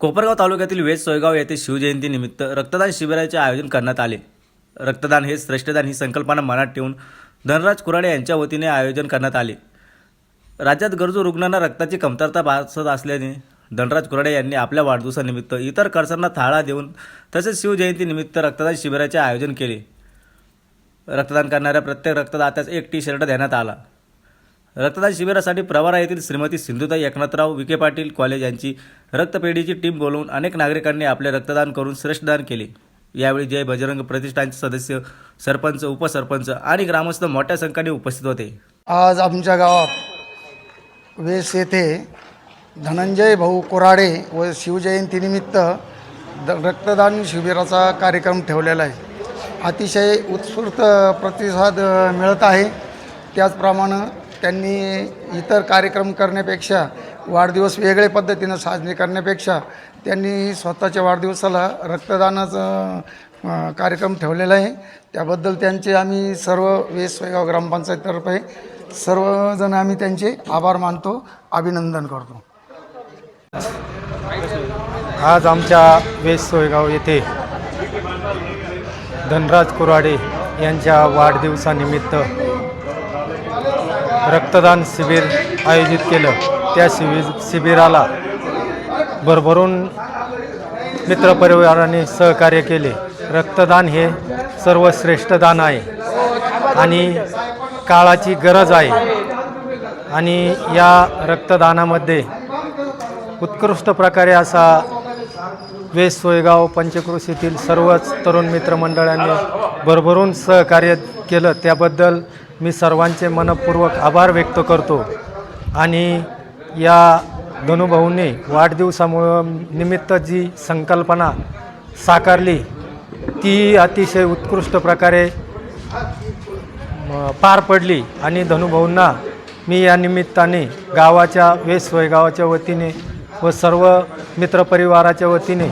कोपरगाव तालुक्यातील वेज सोयगाव येथे शिवजयंतीनिमित्त रक्तदान शिबिराचे आयोजन करण्यात आले. रक्तदान हे श्रेष्ठदान ही संकल्पना मनात ठेवून धनराज कुराडे यांच्या वतीने आयोजन करण्यात आले. राज्यात गरजू रुग्णांना रक्ताची कमतरता भासत असल्याने धनराज कुराडे यांनी आपल्या वाढदिवसानिमित्त इतर खर्चांना थाळा देऊन तसेच शिवजयंतीनिमित्त रक्तदान शिबिराचे आयोजन केले. रक्तदान करणाऱ्या प्रत्येक रक्तदात्यास एक टी शर्ट देण्यात आला. रक्तदान शिबिरासाठी प्रवारा येथील श्रीमती सिंधुताई एकनाथराव विखे पाटील कॉलेज यांची रक्तपेढीची टीम बोलवून अनेक नागरिकांनी आपले रक्तदान करून श्रेष्ठदान केले. यावेळी जय बजरंग प्रतिष्ठानचे सदस्य सरपंच उपसरपंच आणि ग्रामस्थ मोठ्या संख्येने उपस्थित होते. आज आमच्या गावात वेस येथे धनंजय भाऊ कोराडे व शिवजयंतीनिमित्त द रक्तदान शिबिराचा कार्यक्रम ठेवलेला आहे. अतिशय उत्स्फूर्त प्रतिसाद मिळत आहे. त्याचप्रमाणे त्यांनी इतर कार्यक्रम करण्यापेक्षा वाढदिवस वेगळ्या पद्धतीनं साजरे करण्यापेक्षा त्यांनी स्वतःच्या वाढदिवसाला रक्तदानाचं कार्यक्रम ठेवलेला आहे. त्याबद्दल त्यांचे आम्ही सर्व वेस सोयगाव ग्रामपंचायततर्फे सर्वजण आम्ही त्यांचे आभार मानतो अभिनंदन करतो. आज आमच्या वेस सोयगाव येथे धनराज कुराडे यांच्या वाढदिवसानिमित्त रक्तदान शिबिर आयोजित केलं. त्या शिबिर शिबिराला भरभरून मित्रपरिवाराने सहकार्य केले. रक्तदान हे सर्वश्रेष्ठ दान आहे आणि काळाची गरज आहे. आणि या रक्तदानामध्ये उत्कृष्ट प्रकारे असा वेस सोयगाव पंचक्रोशीतील सर्वच तरुण मित्रमंडळांनी भरभरून सहकार्य केलं त्याबद्दल मी सर्वांचे मनपूर्वक आभार व्यक्त करतो. आणि या धनुभाऊंनी वाढदिवसामुळं निमित्त जी संकल्पना साकारली ती अतिशय उत्कृष्ट प्रकारे पार पडली. आणि धनुभाऊंना मी या निमित्ताने गावाच्या वेसवय गावाच्या वतीने व सर्व मित्रपरिवाराच्या वतीने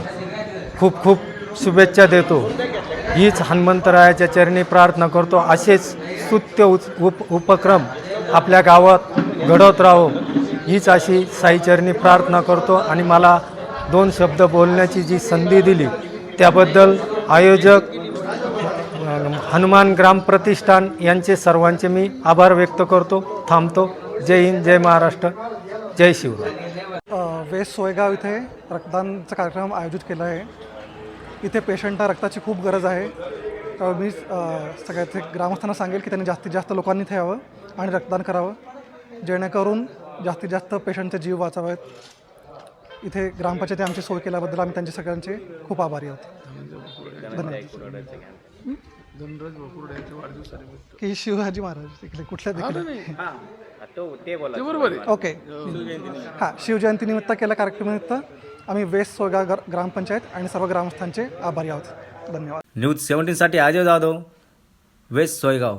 खूप खूप शुभेच्छा देतो. हीच हनुमंतरायाच्या चरणी प्रार्थना करतो. असेच स्तुत्य उच उप उपक्रम आपल्या गावात घडवत राहो. हीच अशी साईचरणी प्रार्थना करतो. आणि मला दोन शब्द बोलण्याची जी संधी दिली त्याबद्दल आयोजक हनुमान ग्राम प्रतिष्ठान यांचे सर्वांचे मी आभार व्यक्त करतो. थांबतो. जय हिंद जय महाराष्ट्र जय शिवराय. वेस्ट सोयगाव इथे रक्तदानचा कार्यक्रम आयोजित केला आहे. इथे पेशंटला रक्ताची खूप गरज आहे. तर मी सगळ्यात ग्रामस्थांना सांगेल की त्यांनी जास्तीत जास्त लोकांनी इथे यावं आणि रक्तदान करावं. जेणेकरून जास्तीत जास्त पेशंटचे जीव वाचावेत. इथे ग्रामपंचायती आमची सोय केल्याबद्दल आम्ही त्यांचे सगळ्यांचे खूप आभारी आहोत. धन्यवाद. की शिवाजी महाराज इकडे कुठल्या देखील ओके. हां शिवजयंतीनिमित्त केल्या कार्यक्रमानिमित्त. आम्ही वेस्ट सोयगाव ग्रामपंचायत आणि सर्व ग्रामस्थांचे आभारी आहोत. धन्यवाद. न्यूज सेव्हन्टीनसाठी अजय जाधव वेस्ट सोयगाव.